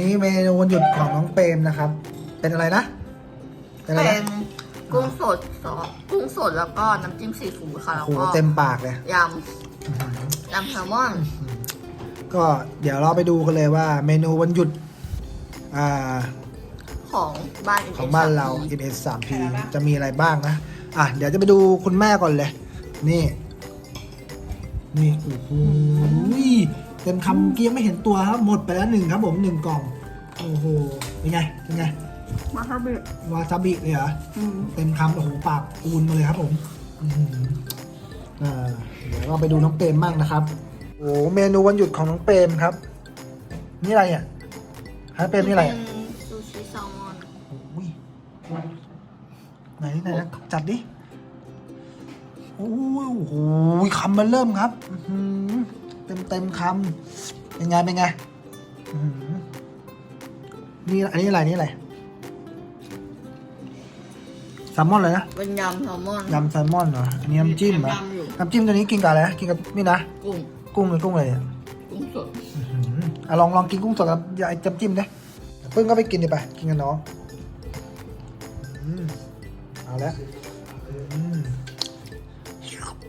นี้เมนูวันหยุดของน้องเปรมนะครับ เป็นอะไรนะเป็นอะไรเป็นะนกุ้งสดซอสกุ้งสดแล้วก็น้ำจิ้มซีฟู้ดค่ะโอ้แล้วโหก็เต็มปากเลยยำยำแซลมอน ก็เดี๋ยวเราไปดูกันเลยว่า เมนูวันหยุดอ่าของบ้านของบ้านเรา m s 3 p จะมีอะไรบ้างนะ อะเดี๋ยวจะไปดูคุณแม่ก่อนเลย นี่ นี่โอ้โห เต็มคำเมื่อกี้ยังไม่เห็นตัวครับหมดไปแล้วหนึ่งครับผมหนึ่งกล่องโอ้โหเป็นไงเป็นไงมาฮาบิวาซาบิเลยเหรอเต็มคำโอ้โหปากปูนมาเลยครับผมอื้อหืออ่าเดี๋ยวเราไปดูน้องเปรมบ้างนะครับโอ้โหเมนูวันหยุดของน้องเปรมครับ นี่อะไรอะฮะเปรมนี่อะไรอะซูชิแซลมอนโอ้ยไหนไหนนะจัดดิโอ้ยโอ้โหคำมันเริ่มครับอื้อหือ เต็มเต็มคำเป็นไงเป็นไงอื้อหือนี่อันนี้อะไรนี่อะไรแซลมอนเลยนะเป็นยำแซลมอนยำแซลมอนเหรออันนี้น้ำจิ้มเหรอยำอยู่น้ำจิ้มตัวนี้กินกับอะไรนะกินกับนี่นะกุ้งกุ้งเลยกุ้งเลยอะกุ้งสดอื้อหืออะลองลองกินกุ้งสดกับยาจำจิ้มดิเพิ่งก็ไปกินดิไปกินกับน้องอืมเอาแล้วอืม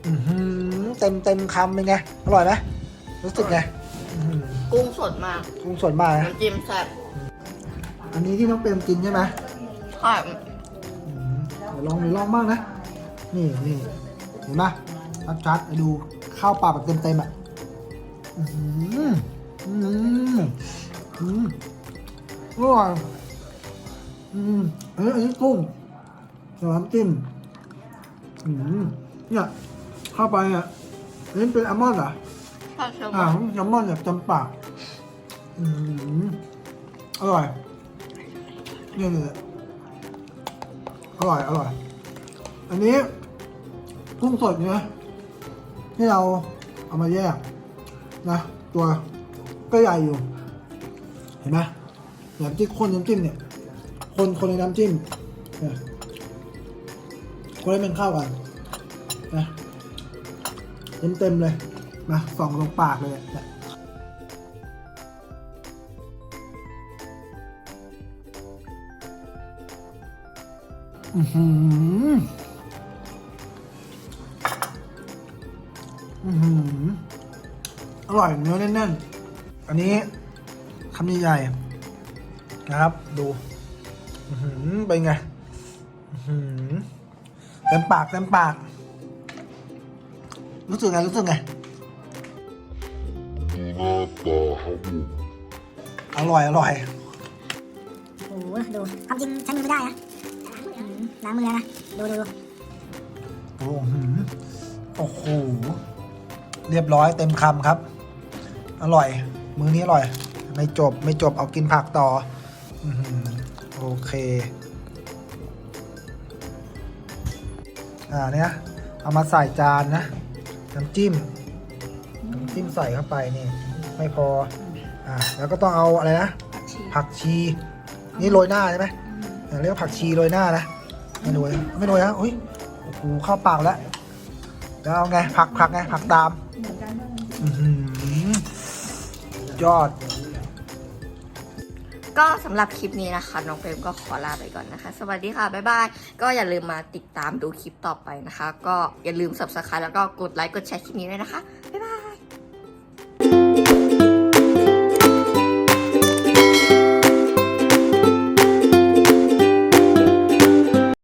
อื้อหือเต็มเต็มคำเป็นไงอร่อยไหม รู้สึกไงอื้อหือกุ้งสดมากกุ้งสดมากนะน้ำจิ้มแซ่บอันนี้ที่น้องเปรมกินใช่ไหมใช่อืมเดี๋ยวลองดูลองบ้างนะ นี่นี่เห็นไหมชัดๆไปดูข้าวปลาแบบเต็มๆอะอืมอืมอืมอร่อยอืมอันนี้อันนี้กุ้งกับน้ำจิ้มอืมเนี่ยเข้าไปอะอันนี้เป็นอัลมอนด์เหรอ ใช่แซลมอ่าอนอัลมอนแบบจำปากอืมอร่อยเนี่ยเลยอร่อย อร่อย อันนี้กุ้งสดเนี่ยที่เราเอามาแยก นะ ตัวก็ใหญ่อยู่ เห็นไหมแบบที่คนน้ำจิ้มเนี่ย คนคนในน้ำจิ้มเนี่ยคนให้มันเข้ากันนะเต็มเต็มๆเลย นะส่องลงปากเลยเนี่ยอือหืออือหืออร่อยเนื้อแน่นๆ อันนี้คำใหญ่ๆนะครับดูอือหือเป็นไงอื้อหือเต็มปากเต็มปาก รู้สึกไง รู้สึกไง น้าตาครับผม อร่อยอร่อย โอ้โหดูความจริงใช้มือไม่ได้นะอืมล้างมือนะ ดูดูดูโอ้โหโอ้โห เรียบร้อยเต็มคำครับ อร่อย มื้อนี้อร่อย ไม่จบไม่จบเอากินผักต่ออือหือโอเค อ่าเนี่ยเอามาใส่จานนะ น้ำจิ้ม น้ำจิ้มใส่เข้าไปนี่ ไม่พออ่าแล้วก็ต้องเอาอะไรนะ ผักชีนี่โรยหน้าใช่ไหมอ่าเรียกว่าผักชีโรยหน้านะไม่โรยไม่โรยนะอุ้ยโอ้โหเข้าปากแล้วแล้วเอาไงผักผักไงผักตามอื้อหือยอด ก็สำหรับคลิปนี้นะคะน้องเฟรมก็ขอลาไปก่อนนะคะ สวัสดีค่ะ บ๊ายบาย ก็อย่าลืมมาติดตามดูคลิปต่อไปนะคะ ก็อย่าลืม subscribe แล้วก็กดไลค์กดแชร์คลิปนี้ด้วยนะคะ บ๊ายบาย